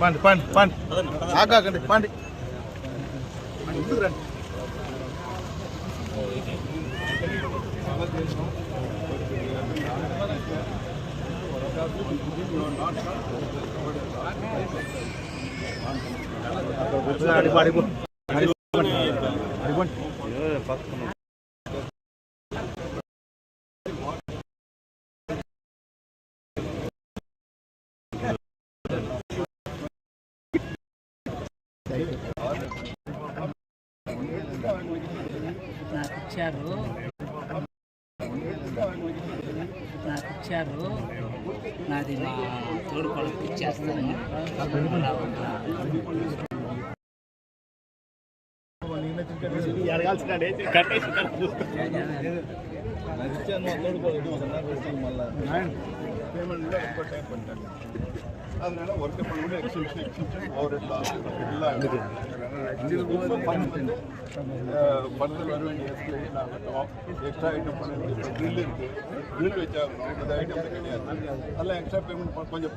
பாண்டி பாண்டி பாண்டி ஆக்கா கண்டி Pandi Thank. నాకు ఇచ్చారు నాకు ఇచ్చారు నాది మా తోడు కొడుకు ఇచ్చేస్తాను. பேமெண்ட்டில் ரொம்ப டைப் பண்ணிட்டாங்க அதனால ஒர்க்கை பண்ணி எக்ஸிபிஷன் எக்ஸிபிஷன் ஓவர் எல்லாம் பண்ணது பணத்தில் வர வேண்டிய எக்ஸ்பிளேஷன் ஆகட்டும் எக்ஸ்ட்ரா கொஞ்சம்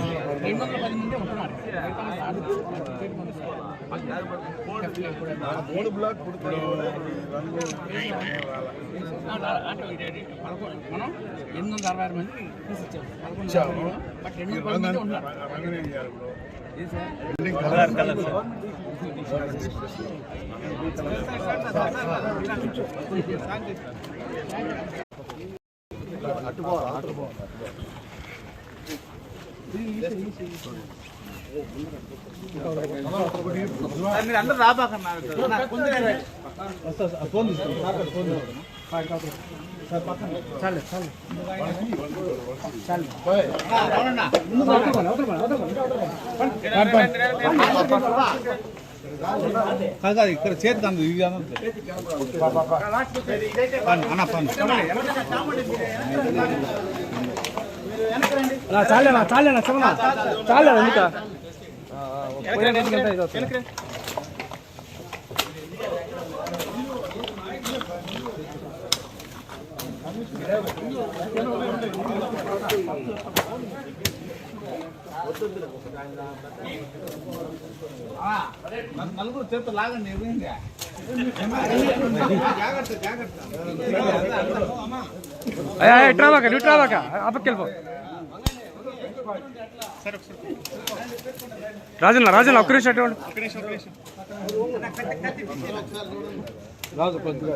మూడు బ్లాక్ మనం ఎనిమిది వందల అరవై ఆరు మంది తీసిచ్చాము బట్ ఎనిమిది పది మంది ఉన్నారు కలర్ కలర్ అట్టుకోవాలి అట్టుకోవాలి ఉన్నారు అందరూ రాబాకన్నా కాదు ఇక్కడ చేతి అందు ఇది అన్న పని చాలేనా చాలేనా చెప్పనా చాలేనా ఎందుక? నలుగురు చేతులు లాగండి ఏమైంది జాగ్రత్త జాగ్రత్త. ఇట్రావాక నువ్వు ఇట్రావాక అప్పకెళ్ళిపో రాజన్న రాజన్న ఒక్క నిమిషం అటువంటి రాజు కొద్దిగా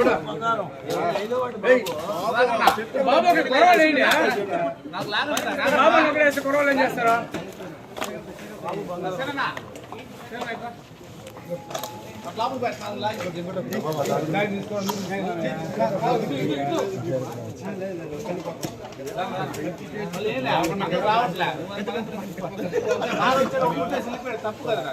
గొడవలు బాబు గొడవలు ఏం చేస్తారా? తప్పు కదా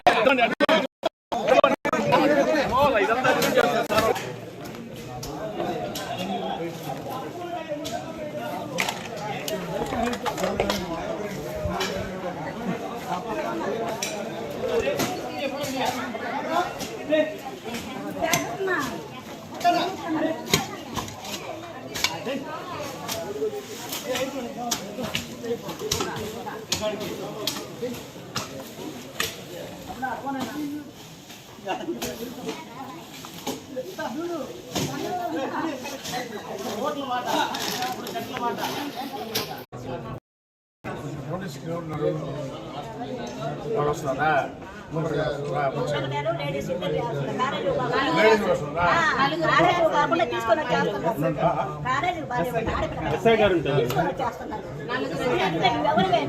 గారు లేడీస్ ఇద్దరు చేస్తున్నారు. మ్యారేజ్ కాకుండా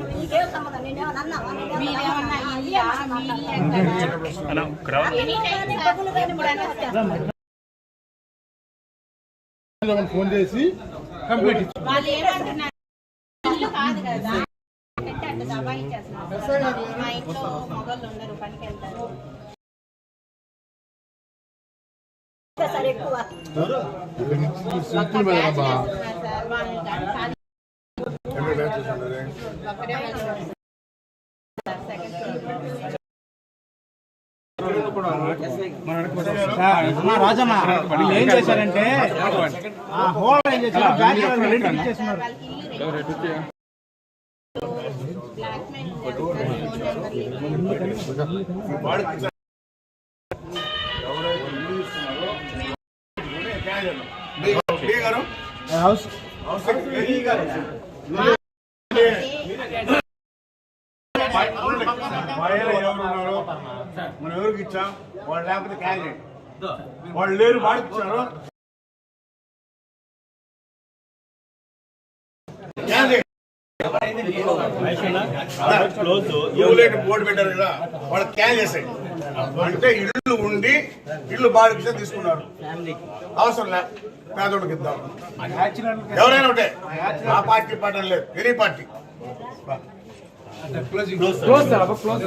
ఫోన్ చేసి కంప్లీట్ ఇచ్చి మా ఇంట్లో మొగళ్ళు ఉండరు పనికి వెళ్తారు సార్ ఎక్కువ ఒక్క బ్యాచ్ చేస్తున్నారు సార్ వాళ్ళు కానీ ఖాళీ ఒక్కడే వెళ్తారు సార్ సెకండ్ ఫ్లోర్ వీళ్ళు ఏం చేశారంటే ఆ హోల్ ఏం చేశారు బ్యాంక్ ఇచ్చేస్తున్నారు నెంబర్ హౌస్ మనం ఎవరికి ఇచ్చాం. వాళ్ళు లేకపోతే క్యాన్డిడేట్ వాళ్ళు లేరు క్యాండిడేట్. బోర్డు పెట్టారు కదా వాళ్ళు క్యాన్ చేసాయి. అంటే ఇల్లు ఉండి ఇల్లు బాడికి తీసుకున్నారు. అవసరం లే. పేదోడికి ఇద్దాం. ఎవరైనా ఒకటే. ఆ పార్టీ పార్టీ లేదు. Any party. Close sir. అప్పుడు క్లోజ్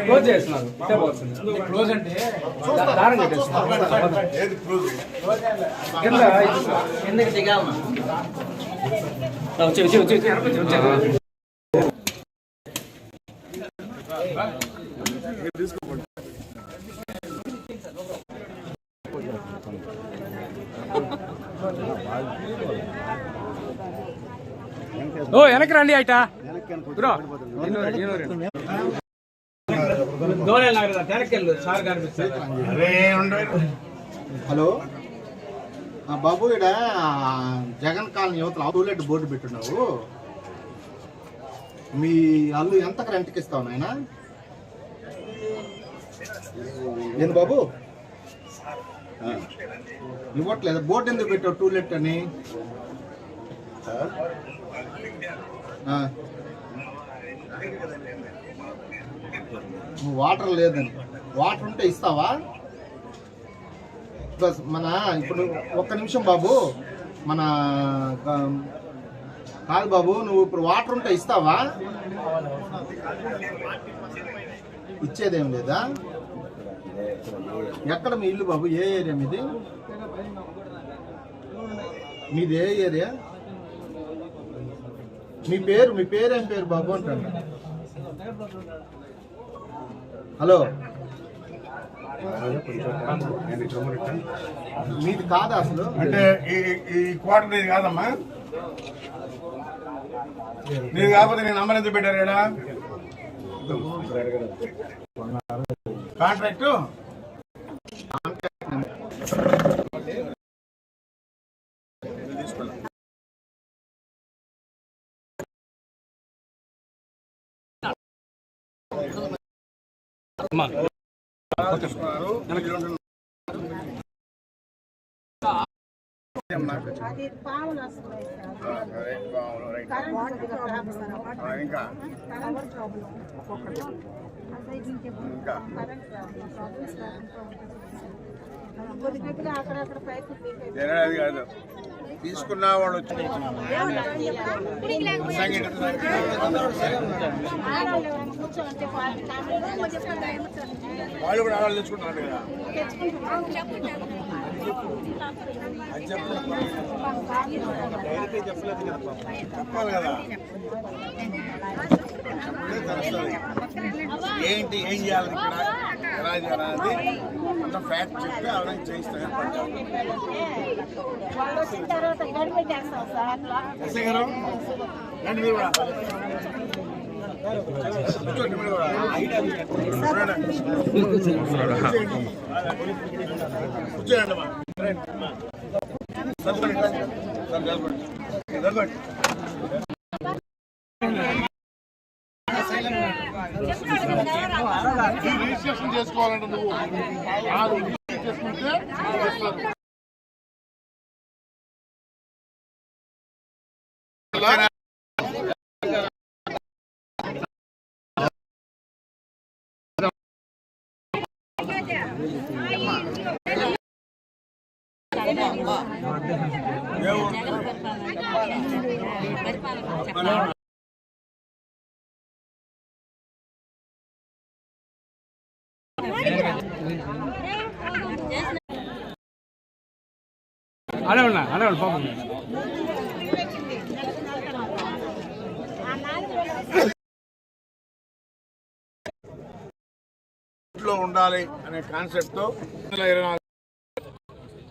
క్లోజ్ చేస్తున్నారు. ఇట్టే పోతుంది. క్లోజ్ అంటే దారం కట్టేస్తున్నారు ఏది క్లోజ్ కింద కిందకి దిగాలి వచ్చి వచ్చి వచ్చి వచ్చి ఓ వెనక్కి రండి అయిట హలో. ఆ బాబు ఇక్కడ జగన్ కాలనీ యువతలు టూలెట్ బోర్డు పెట్టున్నావు. మీ అల్లు ఎంత రెంట్కి ఇస్తావు నాయన? ఏంది బాబు. ఇవ్వట్లేదు? బోర్డు ఎందుకు పెట్టావు టూలెట్ అని? వాటర్ లేదని. వాటర్ ఉంటే ఇస్తావా? ప్లస్ మన ఇప్పుడు ఒక్క నిమిషం బాబు. మన కాదు బాబు నువ్వు ఇప్పుడు వాటర్ ఉంటే ఇస్తావా? ఇచ్చేదేం లేదా? ఎక్కడ మీ ఇల్లు బాబు? ఏ ఏరియా మీది? మీది ఏ ఏరియా? మీ పేరు మీ పేరేం పేరు బాబు అంటాను హలో. మీది కాదా అసలు? అంటే ఈ ఈ క్వార్టర్ నీది కాదమ్మా. నీది కాకపోతే నేను నంబర్ ఎందుకు పెట్టారు ఇక్కడ? కాంట్రాక్టు లీక్ అయిపోయి కాదు తీసుకున్న వాళ్ళు వచ్చి వాళ్ళు కామెంట్ కూర్చోండి. వాళ్ళు కూడా ఆడవాళ్ళు తెచ్చుకుంటున్నారు కదా చెప్పాలి కదా. ఏంటి ఏం చేయాలి ఇక్కడ? ఎలా చేయాలి మొత్తం ఫ్యాక్ట్ చెప్తే అవన్నీ చేయిస్తాను. ఎస్ఐ గారు? రండి మీరు కూడా. రిజిస్ట్రేషన్ చేసుకోవాలంటే నువ్వు ఆ రిజిస్ట్రేషన్ చేసుకుంటే ఇస్తారు. ఏ ఉన్నా ఉన్నా పాపం ఇంట్లో ఉండాలి అనే కాన్సెప్ట్తో ఇరవై నాలుగు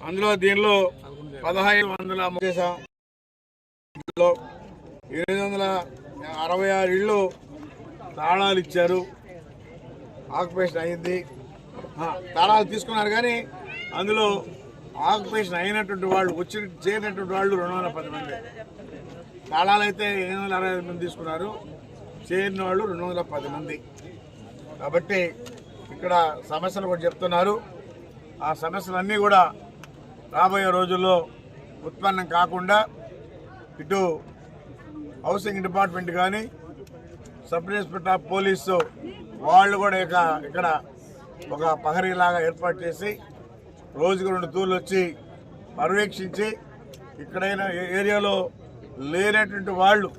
అందులో దీనిలో పదహైదు వందల ఎనిమిది వందల అరవై ఆరు ఇళ్ళు తాళాలు ఇచ్చారు. ఆక్యుపేషన్ అయింది. తాళాలు తీసుకున్నారు కానీ అందులో ఆక్యుపేషన్ అయినటువంటి వాళ్ళు వచ్చి చేరినటువంటి వాళ్ళు రెండు వందల పది మంది. తాళాలు అయితే ఎనిమిది వందల అరవై ఐదు మంది తీసుకున్నారు. చేరిన వాళ్ళు రెండు వందల పది మంది. కాబట్టి ఇక్కడ సమస్యలు కూడా చెప్తున్నారు. ఆ సమస్యలన్నీ కూడా రాబోయే రోజుల్లో ఉత్పన్నం కాకుండా ఇటు హౌసింగ్ డిపార్ట్మెంట్ కానీ సబ్ ఇన్స్పెక్టర్ ఆఫ్ పోలీసు వాళ్ళు కూడా ఇక ఇక్కడ ఒక పహరీలాగా ఏర్పాటు చేసి రోజుకు రెండు తూర్లు వచ్చి పర్యవేక్షించి ఇక్కడైనా ఏరియాలో లేనటువంటి వాళ్ళు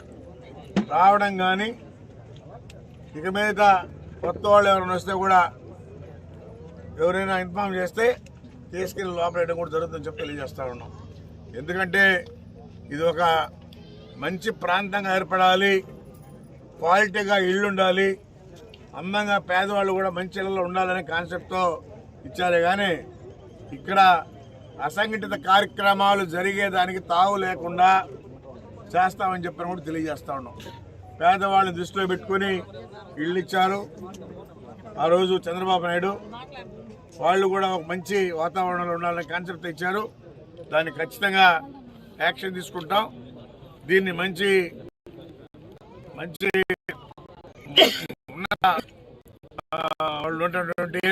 రావడం కానీ ఇక మీద కొత్త వాళ్ళు ఎవరైనా వస్తే కూడా ఎవరైనా ఇన్ఫామ్ చేస్తే తీసుకెళ్ళి లోపలేయడం కూడా జరుగుతుందని చెప్పి తెలియజేస్తా ఉన్నాం. ఎందుకంటే ఇది ఒక మంచి ప్రాంతంగా ఏర్పడాలి క్వాలిటీగా ఇల్లు ఉండాలి అందంగా పేదవాళ్ళు కూడా మంచి ఇళ్ళలో ఉండాలనే కాన్సెప్ట్తో ఇచ్చారే కానీ ఇక్కడ అసంఘటిత కార్యక్రమాలు జరిగేదానికి తావు లేకుండా చేస్తామని చెప్పని కూడా తెలియజేస్తా ఉన్నాం. పేదవాళ్ళని దృష్టిలో పెట్టుకుని ఇళ్ళు ఇచ్చారు ఆ రోజు చంద్రబాబు నాయుడు వాళ్ళు కూడా ఒక మంచి వాతావరణంలో ఉండాలనే కాన్సెప్ట్ ఇచ్చారు. దాన్ని ఖచ్చితంగా యాక్షన్ తీసుకుంటాం. దీన్ని మంచి మంచి ఉన్నత వాళ్ళు ఉన్నటువంటి